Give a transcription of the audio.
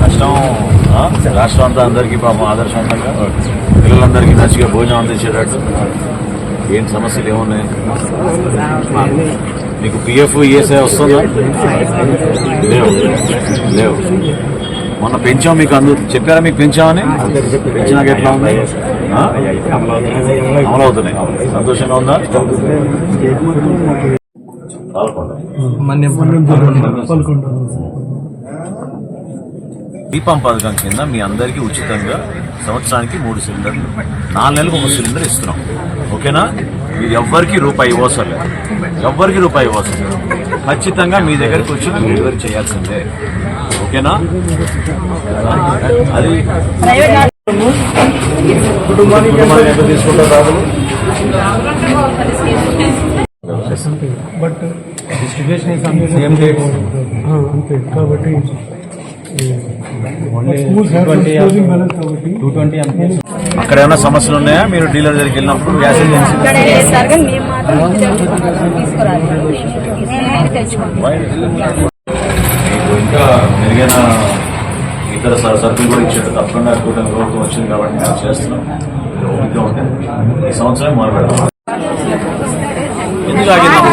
కష్టం రాష్ట్రం అంతా అందరికీ పాపం ఆదర్శవంతంగా పిల్లలందరికీ మంచిగా భోజనం అందించేటట్టు ఏం సమస్యలు ఏమున్నాయి? మీకు పిఎఫ్ ఈఎస్ఐ వస్తుందా? లేవు లేవు. మొన్న పెంచాం మీకు అందు చెప్పారా మీకు పెంచామని? పెంచినాక ఎట్లా ఉంది? అమలవుతున్నాయి అవుతున్నాయి. సంతోషంగా ఉందా? దీపం పథకం కింద మీ అందరికీ ఉచితంగా సంవత్సరానికి మూడు సిలిండర్లు నాలుగు నెలలకు ఒక సిలిండర్ ఇస్తున్నాం. ఓకేనా? మీరు ఎవ్వరికి రూపాయి ఇవ్వసరం లేదు. ఎవ్వరికి రూపాయి ఇవ్వసరం లేదు. ఖచ్చితంగా మీ దగ్గరికి వచ్చి మీరు డెలివరీ చేయాల్సిందే. ఓకేనా? అది కుటుంబానికి తీసుకుంటారు బట్ సేమ్ డేట్స్ అంతే. కాబట్టి అక్కడ ఏమైనా సమస్యలు ఉన్నాయా? మీరు డీలర్ దగ్గరికి వెళ్ళినప్పుడు గ్యాస్ ఏజెన్సీ ఇంకా మెరుగైన ఇతర స- సరుకులు కూడా ఇచ్చేట్టు తప్పకుండా కూటమి ప్రభుత్వం వచ్చింది కాబట్టి మేము చేస్తున్నాం. ఈ సంవత్సరం మొదలు పెడతాం ఎందుకు ఆగిందమ్మా